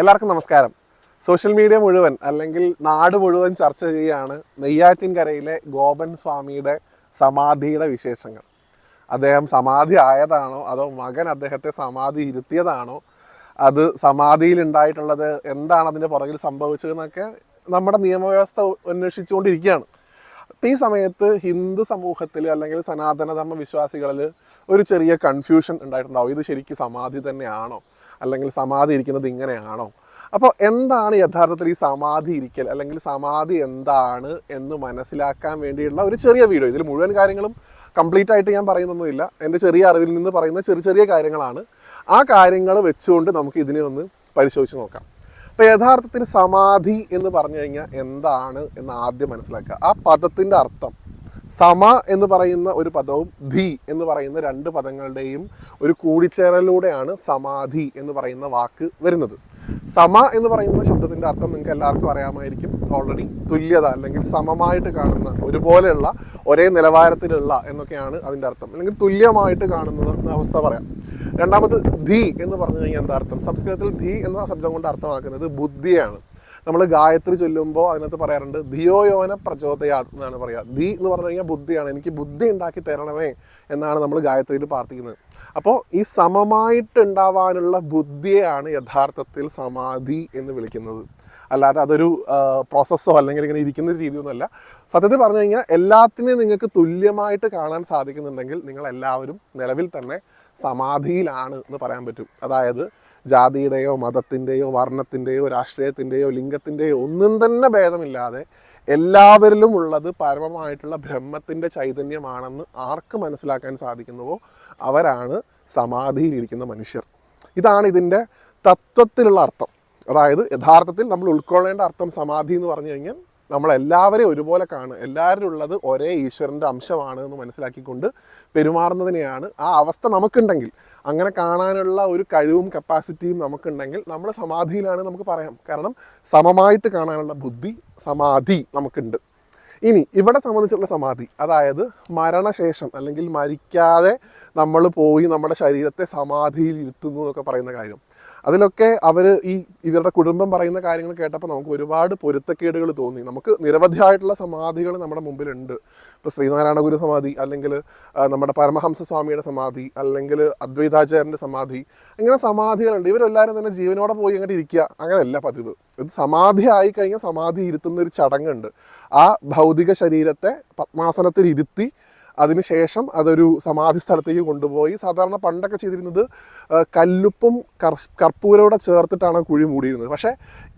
എല്ലാവർക്കും നമസ്കാരം. Social media മുഴുവൻ അല്ലെങ്കിൽ നാട് മുഴുവൻ ചർച്ച ചെയ്യുകയാണ് നെയ്യാറ്റിൻകരയിലെ ഗോപൻ സ്വാമിയുടെ സമാധിയുടെ വിശേഷങ്ങൾ. അദ്ദേഹം സമാധി ആയതാണോ? അതോ മകൻ അദ്ദേഹത്തെ സമാധി ഇരുത്തിയതാണോ? അത് സമാധിയിൽ ഉണ്ടായിട്ടുള്ളത് എന്താണ് അതിന്റെ പുറകിൽ സംഭവിച്ചതെന്നൊക്കെ നമ്മുടെ നിയമവ്യവസ്ഥ അന്വേഷിച്ചുകൊണ്ടിരിക്കുകയാണ്. ഈ സമയത്ത് ഹിന്ദു സമൂഹത്തിൽ അല്ലെങ്കിൽ സനാതനധർമ്മ വിശ്വാസികളിൽ ഒരു ചെറിയ കൺഫ്യൂഷൻ ഉണ്ടായിട്ടുണ്ടാവും. ഇത് ശരിക്കും സമാധി തന്നെയാണോ? അല്ലെങ്കിൽ സമാധി ഇരിക്കുന്നത് ഇങ്ങനെയാണോ? അപ്പോൾ എന്താണ് യഥാർത്ഥത്തിൽ ഈ സമാധി ഇരിക്കൽ? അല്ലെങ്കിൽ സമാധി എന്താണ് എന്ന് മനസ്സിലാക്കാൻ വേണ്ടിയുള്ള ഒരു ചെറിയ വീഡിയോ. ഇതിൽ മുഴുവൻ കാര്യങ്ങളും കംപ്ലീറ്റ് ആയിട്ട് ഞാൻ പറയുന്നൊന്നുമില്ല. എന്റെ ചെറിയ അറിവിൽ നിന്ന് പറയുന്ന ചെറിയ ചെറിയ കാര്യങ്ങളാണ്. ആ കാര്യങ്ങൾ വെച്ചുകൊണ്ട് നമുക്ക് ഇതിനെ ഒന്ന് പരിശോധിച്ച് നോക്കാം. അപ്പോൾ യഥാർത്ഥത്തിൽ സമാധി എന്ന് പറഞ്ഞു കഴിഞ്ഞാൽ എന്താണ് എന്ന് ആദ്യം മനസ്സിലാക്കുക. ആ പദത്തിന്റെ അർത്ഥം സമ എന്ന് പറയുന്ന ഒരു പദവും ധി എന്ന് പറയുന്ന രണ്ട് പദങ്ങളുടെയും ഒരു കൂടിച്ചേരലിലൂടെയാണ് സമാധി എന്ന് പറയുന്ന വാക്ക് വരുന്നത്. സമ എന്ന് പറയുന്ന ശബ്ദത്തിന്റെ അർത്ഥം നിങ്ങൾക്ക് എല്ലാവർക്കും അറിയാമായിരിക്കും. ഓൾറെഡി തുല്യത അല്ലെങ്കിൽ സമമായിട്ട് കാണുന്ന ഒരുപോലെയുള്ള ഒരേ നിലവാരത്തിലുള്ള എന്നൊക്കെയാണ് അതിന്റെ അർത്ഥം. അല്ലെങ്കിൽ തുല്യമായിട്ട് കാണുന്ന അവസ്ഥ പറയാം. രണ്ടാമത് ധി എന്ന് പറഞ്ഞു കഴിഞ്ഞാൽ എന്താ അർത്ഥം? സംസ്കൃതത്തിൽ ധി എന്ന ശബ്ദം കൊണ്ട് അർത്ഥമാക്കുന്നത് ബുദ്ധിയാണ്. നമ്മൾ ഗായത്രി ചൊല്ലുമ്പോൾ അതിനകത്ത് പറയാറുണ്ട് ധിയോയോന പ്രചോദയാത് എന്നാണ് പറയുക ധി എന്ന് പറഞ്ഞു കഴിഞ്ഞാൽ ബുദ്ധിയാണ്. എനിക്ക് ബുദ്ധി ഉണ്ടാക്കി തരണമേ എന്നാണ് നമ്മൾ ഗായത്രിയിൽ പ്രാർത്ഥിക്കുന്നത്. അപ്പോൾ ഈ സമമായിട്ടുണ്ടാവാനുള്ള ബുദ്ധിയെയാണ് യഥാർത്ഥത്തിൽ സമാധി എന്ന് വിളിക്കുന്നത്. അല്ലാതെ അതൊരു പ്രോസസ്സോ അല്ലെങ്കിൽ ഇങ്ങനെ ഇരിക്കുന്ന രീതിയൊന്നുമല്ല. സത്യത്തിൽ പറഞ്ഞു കഴിഞ്ഞാൽ എല്ലാത്തിനെയും നിങ്ങൾക്ക് തുല്യമായിട്ട് കാണാൻ സാധിക്കുന്നുണ്ടെങ്കിൽ നിങ്ങൾ എല്ലാവരും നിലവിൽ തന്നെ സമാധിയിലാണ് എന്ന് പറയാൻ പറ്റും. അതായത് ജാതിയുടെയോ മതത്തിന്റെയോ വർണത്തിന്റെയോ രാഷ്ട്രീയത്തിന്റെയോ ലിംഗത്തിന്റെയോ ഒന്നും തന്നെ ഭേദമില്ലാതെ എല്ലാവരിലും ഉള്ളത് പരമമായിട്ടുള്ള ബ്രഹ്മത്തിന്റെ ചൈതന്യമാണെന്ന് ആർക്ക് മനസ്സിലാക്കാൻ സാധിക്കുന്നുവോ അവരാണ് സമാധിയിലിരിക്കുന്ന മനുഷ്യർ. ഇതാണ് ഇതിന്റെ തത്വത്തിലുള്ള അർത്ഥം. അതായത് യഥാർത്ഥത്തിൽ നമ്മൾ ഉൾക്കൊള്ളേണ്ട അർത്ഥം സമാധി എന്ന് പറഞ്ഞു കഴിഞ്ഞാൽ നമ്മളെല്ലാവരെയും ഒരുപോലെ കാണുക. എല്ലാവരും ഉള്ളത് ഒരേ ഈശ്വരന്റെ അംശമാണ് എന്ന് മനസ്സിലാക്കിക്കൊണ്ട് പെരുമാറുന്നതിനെയാണ് ആ അവസ്ഥ നമുക്കുണ്ടെങ്കിൽ. അങ്ങനെ കാണാനുള്ള ഒരു കഴിവും കപ്പാസിറ്റിയും നമുക്കുണ്ടെങ്കിൽ നമ്മൾ സമാധിയിലാണ് നമുക്ക് പറയാം. കാരണം സമമായിട്ട് കാണാനുള്ള ബുദ്ധി സമാധി നമുക്കുണ്ട്. ഇനി ഇവിടെ സംബന്ധിച്ചുള്ള സമാധി അതായത് മരണശേഷം അല്ലെങ്കിൽ മരിക്കാതെ നമ്മൾ പോയി നമ്മുടെ ശരീരത്തെ സമാധിയിൽ ഇരുത്തുന്നു എന്നൊക്കെ പറയുന്ന കാര്യം. അതിലൊക്കെ അവർ ഈ ഇവരുടെ കുടുംബം പറയുന്ന കാര്യങ്ങൾ കേട്ടപ്പോൾ നമുക്ക് ഒരുപാട് പൊരുത്തക്കേടുകൾ തോന്നി. നമുക്ക് നിരവധിയായിട്ടുള്ള സമാധികൾ നമ്മുടെ മുമ്പിലുണ്ട്. ഇപ്പോൾ ശ്രീനാരായണ ഗുരു സമാധി അല്ലെങ്കിൽ നമ്മുടെ പരമഹംസ സ്വാമിയുടെ സമാധി അല്ലെങ്കിൽ അദ്വൈതാചാര്യന്റെ സമാധി ഇങ്ങനെ സമാധികളുണ്ട്. ഇവരെല്ലാവരും തന്നെ ജീവനോടെ പോയി അങ്ങോട്ട് ഇരിക്കുക. അങ്ങനെയല്ല പതിവ്. ഇത് സമാധി ആയി കഴിഞ്ഞാൽ സമാധി ഇരുത്തുന്ന ഒരു ചടങ്ങുണ്ട്. ആ ഭൗതിക ശരീരത്തെ പത്മാസനത്തിൽ ഇരുത്തി അതിനുശേഷം അതൊരു സമാധി സ്ഥലത്തേക്ക് കൊണ്ടുപോയി സാധാരണ പണ്ടൊക്കെ ചെയ്തിരുന്നത് കല്ലുപ്പും കർ കർപ്പൂരൂടെ ചേർത്തിട്ടാണ് കുഴി മൂടിയിരുന്നത്. പക്ഷേ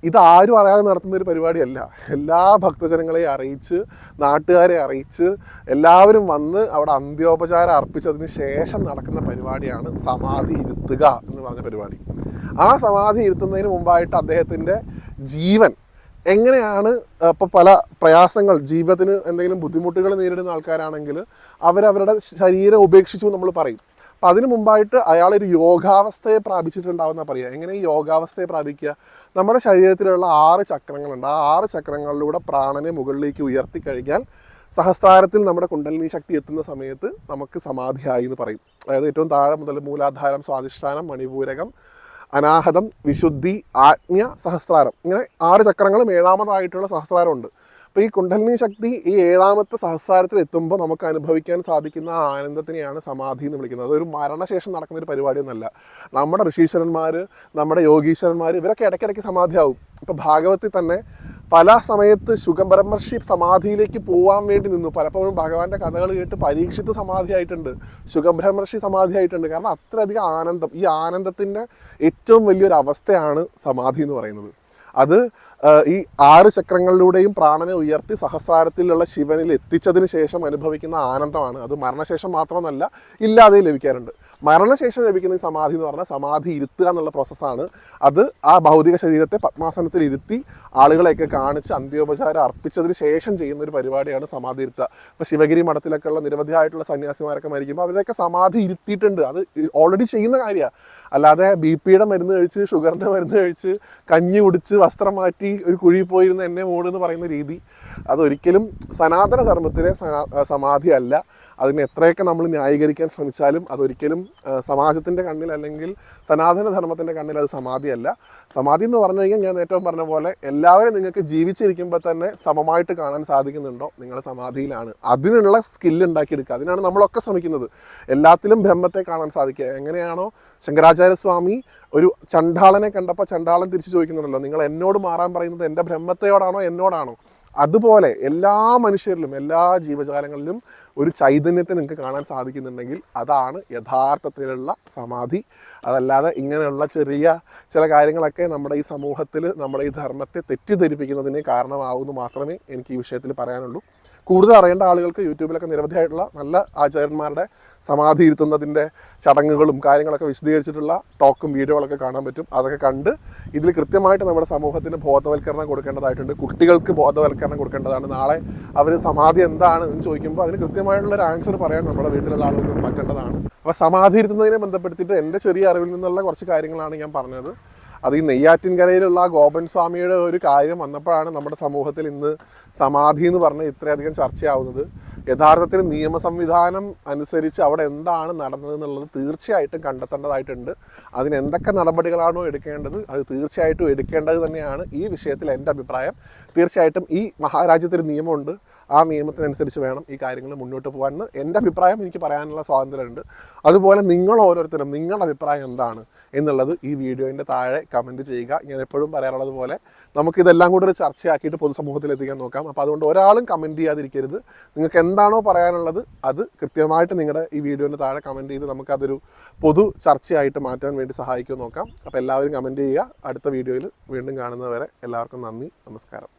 ഇത് ആരും അറിയാതെ നടത്തുന്ന ഒരു പരിപാടിയല്ല. എല്ലാ ഭക്തജനങ്ങളെയും അറിയിച്ച് നാട്ടുകാരെ അറിയിച്ച് എല്ലാവരും വന്ന് അവിടെ അന്ത്യോപചാരം അർപ്പിച്ചതിന് ശേഷം നടക്കുന്ന പരിപാടിയാണ് സമാധി ഇരുത്തുക എന്ന് പറഞ്ഞ പരിപാടി. ആ സമാധി ഇരുത്തുന്നതിന് മുമ്പായിട്ട് അദ്ദേഹത്തിന്റെ ജീവൻ എങ്ങനെയാണ് ഇപ്പോൾ പല പ്രയാസങ്ങൾ ജീവിതത്തിന് എന്തെങ്കിലും ബുദ്ധിമുട്ടുകൾ നേരിടുന്ന ആൾക്കാരാണെങ്കിൽ അവരവരുടെ ശരീരം ഉപേക്ഷിച്ചു നമ്മൾ പറയും. അപ്പം അതിന് മുമ്പായിട്ട് അയാൾ ഒരു യോഗാവസ്ഥയെ പ്രാപിച്ചിട്ടുണ്ടാവുന്ന പറയുക എങ്ങനെ ഈ യോഗാവസ്ഥയെ പ്രാപിക്കുക? നമ്മുടെ ശരീരത്തിലുള്ള ആറ് ചക്രങ്ങളുണ്ട്. ആ ആറ് ചക്രങ്ങളിലൂടെ പ്രാണനെ മുകളിലേക്ക് ഉയർത്തി കഴിഞ്ഞാൽ സഹസ്രാരത്തിൽ നമ്മുടെ കുണ്ടലിനി ശക്തി എത്തുന്ന സമയത്ത് നമുക്ക് സമാധിയായി എന്ന് പറയും. അതായത് ഏറ്റവും താഴെ മുതൽ മൂലാധാരം സ്വാധിഷ്ഠാനം മണിപൂരകം അനാഹതം വിശുദ്ധി ആജ്ഞ സഹസ്രാരം. ഇങ്ങനെ ആറ് ചക്രങ്ങളും ഏഴാമതായിട്ടുള്ള സഹസ്രാരമുണ്ട്. അപ്പോൾ ഈ കുണ്ടലിനി ശക്തി ഈ ഏഴാമത്തെ സഹസ്രാരത്തിൽ എത്തുമ്പോൾ നമുക്ക് അനുഭവിക്കാൻ സാധിക്കുന്ന ആ ആനന്ദത്തിനെയാണ് സമാധി എന്ന് വിളിക്കുന്നത്. അതൊരു മരണശേഷം നടക്കുന്ന ഒരു പരിപാടിയൊന്നല്ല നമ്മുടെ ഋഷീശ്വരന്മാർ നമ്മുടെ യോഗീശ്വരന്മാർ ഇവരൊക്കെ ഇടയ്ക്കിടയ്ക്ക് സമാധിയാവും. ഇപ്പോൾ ഭാഗവത്തിൽ തന്നെ പല സമയത്ത് ശുഗബ്രഹ്മർഷി സമാധിയിലേക്ക് പോകാൻ വേണ്ടി നിന്നു. പലപ്പോഴും ഭഗവാന്റെ കഥകൾ കേട്ട് പരീക്ഷിത്ത് സമാധിയായിട്ടുണ്ട്. സമാധി സമാധിയായിട്ടുണ്ട്. കാരണം അത്രയധികം ആനന്ദം. ഈ ആനന്ദത്തിന്റെ ഏറ്റവും വലിയൊരു അവസ്ഥയാണ് സമാധി എന്ന് പറയുന്നത്. അത് ഈ ആറ് ചക്രങ്ങളിലൂടെയും പ്രാണനെ ഉയർത്തി സഹസ്രാരത്തിലുള്ള ശിവനിൽ എത്തിച്ചതിന് ശേഷം അനുഭവിക്കുന്ന ആനന്ദമാണ്. അത് മരണശേഷം മാത്രമല്ല ഇല്ലാതെ ലഭിക്കാറുണ്ട്. മരണശേഷം ലഭിക്കുന്ന സമാധി എന്ന് പറഞ്ഞാൽ സമാധി ഇരുത്തുക എന്നുള്ള പ്രോസസ്സാണ് അത് ആ ഭൗതിക ശരീരത്തെ പത്മാസനത്തിൽ ഇരുത്തി ആളുകളെയൊക്കെ കാണിച്ച് അന്ത്യോപചാരം അർപ്പിച്ചതിന് ശേഷം ചെയ്യുന്ന ഒരു പരിപാടിയാണ് സമാധി ഇരുത്തുക. ഇപ്പോൾ ശിവഗിരി മഠത്തിലൊക്കെ ഉള്ള നിരവധിയായിട്ടുള്ള സന്യാസിമാരൊക്കെ മരിക്കുമ്പോൾ അവരൊക്കെ സമാധി ഇരുത്തിയിട്ടുണ്ട്. അത് ഓൾറെഡി ചെയ്യുന്ന കാര്യമാണ്. അല്ലാതെ ബി പിയുടെ മരുന്ന് കഴിച്ച് ഷുഗറിന്റെ മരുന്ന് കഴിച്ച് കഞ്ഞി കുടിച്ച് വസ്ത്രം മാറ്റി ഒരു കുഴി പോയിരുന്ന എന്നെ മൂടെന്ന് പറയുന്ന രീതി. അതൊരിക്കലും സനാതന ധർമ്മത്തിലെ സമാധി അല്ല അതിനെ എത്രയൊക്കെ നമ്മൾ ന്യായീകരിക്കാൻ ശ്രമിച്ചാലും അതൊരിക്കലും സമാജത്തിന്റെ കണ്ണിൽ അല്ലെങ്കിൽ സനാതന ധർമ്മത്തിന്റെ കണ്ണിൽ അത് സമാധിയല്ല. സമാധി എന്ന് പറഞ്ഞു കഴിഞ്ഞാൽ ഞാൻ ഏറ്റവും പറഞ്ഞ പോലെ എല്ലാവരും നിങ്ങൾക്ക് ജീവിച്ചിരിക്കുമ്പോൾ തന്നെ സമമായിട്ട് കാണാൻ സാധിക്കുന്നുണ്ടോ? നിങ്ങൾ സമാധിയിലാണ്. അതിനുള്ള സ്കില്ല് ഉണ്ടാക്കിയെടുക്കുക. അതിനാണ് നമ്മളൊക്കെ ശ്രമിക്കുന്നത്. എല്ലാത്തിലും ബ്രഹ്മത്തെ കാണാൻ സാധിക്കുക. എങ്ങനെയാണോ ശങ്കരാചാര്യസ്വാമി ഒരു ചണ്ടാളനെ കണ്ടപ്പോൾ ചണ്ടാളൻ തിരിച്ചു ചോദിക്കുന്നുണ്ടല്ലോ നിങ്ങൾ എന്നോട് മാറാൻ പറയുന്നത് എന്റെ ബ്രഹ്മത്തെയോടാണോ എന്നോടാണോ? അതുപോലെ എല്ലാ മനുഷ്യരിലും എല്ലാ ജീവജാലങ്ങളിലും ഒരു ചൈതന്യത്തെ നിങ്ങൾക്ക് കാണാൻ സാധിക്കുന്നുണ്ടെങ്കിൽ അതാണ് യഥാർത്ഥത്തിലുള്ള സമാധി. അതല്ലാതെ ഇങ്ങനെയുള്ള ചെറിയ ചില കാര്യങ്ങളൊക്കെ നമ്മുടെ ഈ സമൂഹത്തിൽ നമ്മുടെ ഈ ധർമ്മത്തെ തെറ്റിദ്ധരിപ്പിക്കുന്നതിന് കാരണമാവുമെന്ന് മാത്രമേ എനിക്ക് ഈ വിഷയത്തിൽ പറയാനുള്ളൂ. കൂടുതൽ അറിയേണ്ട ആളുകൾക്ക് യൂട്യൂബിലൊക്കെ നിരവധിയായിട്ടുള്ള നല്ല ആചാര്യന്മാരുടെ സമാധി ഇരുത്തുന്നതിന്റെ ചടങ്ങുകളും കാര്യങ്ങളൊക്കെ വിശദീകരിച്ചിട്ടുള്ള ടോക്കും വീഡിയോകളൊക്കെ കാണാൻ പറ്റും. അതൊക്കെ കണ്ട് ഇതിൽ കൃത്യമായിട്ട് നമ്മുടെ സമൂഹത്തിന് ബോധവൽക്കരണം കൊടുക്കേണ്ടതായിട്ടുണ്ട്. കുട്ടികൾക്ക് ബോധവൽക്കരണം കൊടുക്കേണ്ടതാണ്. നാളെ അവർ സമാധി എന്താണ് എന്ന് ചോദിക്കുമ്പോൾ അതിന് കൃത്യമായിട്ടുള്ള ഒരു ആൻസർ പറയാൻ നമ്മുടെ വീട്ടിലുള്ള ആളുകൾക്ക് പറ്റേണ്ടതാണ്. അപ്പോൾ സമാധി ഇരുത്തുന്നതിനെ ബന്ധപ്പെടുത്തിയിട്ട് എന്റെ ചെറിയ അറിവിൽ നിന്നുള്ള കുറച്ച് കാര്യങ്ങളാണ് ഞാൻ പറഞ്ഞത്. അത് ഈ നെയ്യാറ്റിൻകരയിലുള്ള ആ ഗോപൻ സ്വാമിയുടെ ഒരു കാര്യം വന്നപ്പോഴാണ് നമ്മുടെ സമൂഹത്തിൽ ഇന്ന് സമാധി എന്ന് പറഞ്ഞ് ഇത്രയധികം ചർച്ചയാവുന്നത്. യഥാർത്ഥത്തിൽ നിയമ സംവിധാനം അനുസരിച്ച് അവിടെ എന്താണ് നടന്നത് എന്നുള്ളത് തീർച്ചയായിട്ടും കണ്ടെത്തേണ്ടതായിട്ടുണ്ട്. അതിന് എന്തൊക്കെ നടപടികളാണോ എടുക്കേണ്ടത് അത് തീർച്ചയായിട്ടും എടുക്കേണ്ടത് തന്നെയാണ് ഈ വിഷയത്തിൽ എന്റെ അഭിപ്രായം. തീർച്ചയായിട്ടും ഈ മഹാരാജ്യത്തൊരു നിയമമുണ്ട്. ആ നിയമത്തിനനുസരിച്ച് വേണം ഈ കാര്യങ്ങൾ മുന്നോട്ട് പോകാൻ എന്റെ അഭിപ്രായം എനിക്ക് പറയാനുള്ള സ്വാതന്ത്ര്യമുണ്ട്. അതുപോലെ നിങ്ങൾ ഓരോരുത്തരും നിങ്ങളുടെ അഭിപ്രായം എന്താണ് എന്നുള്ളത് ഈ വീഡിയോന്റെ താഴെ കമന്റ് ചെയ്യുക. ഞാൻ എപ്പോഴും പറയാറുള്ളത് പോലെ നമുക്കിതെല്ലാം കൂടി ഒരു ചർച്ചയാക്കിയിട്ട് പൊതുസമൂഹത്തിൽ എത്തിക്കാൻ നോക്കാം. അപ്പോൾ അതുകൊണ്ട് ഒരാളും കമന്റ് ചെയ്യാതിരിക്കരുത്. നിങ്ങൾക്ക് എന്താണോ പറയാനുള്ളത് അത് കൃത്യമായിട്ട് നിങ്ങളുടെ ഈ വീഡിയോന്റെ താഴെ കമന്റ് ചെയ്ത് നമുക്കതൊരു പൊതു ചർച്ചയായിട്ട് മാറ്റാൻ വേണ്ടി സഹായിക്കാൻ നോക്കാം. അപ്പോൾ എല്ലാവരും കമന്റ് ചെയ്യുക. അടുത്ത വീഡിയോയിൽ വീണ്ടും കാണുന്നവരെ എല്ലാവർക്കും നന്ദി. നമസ്കാരം.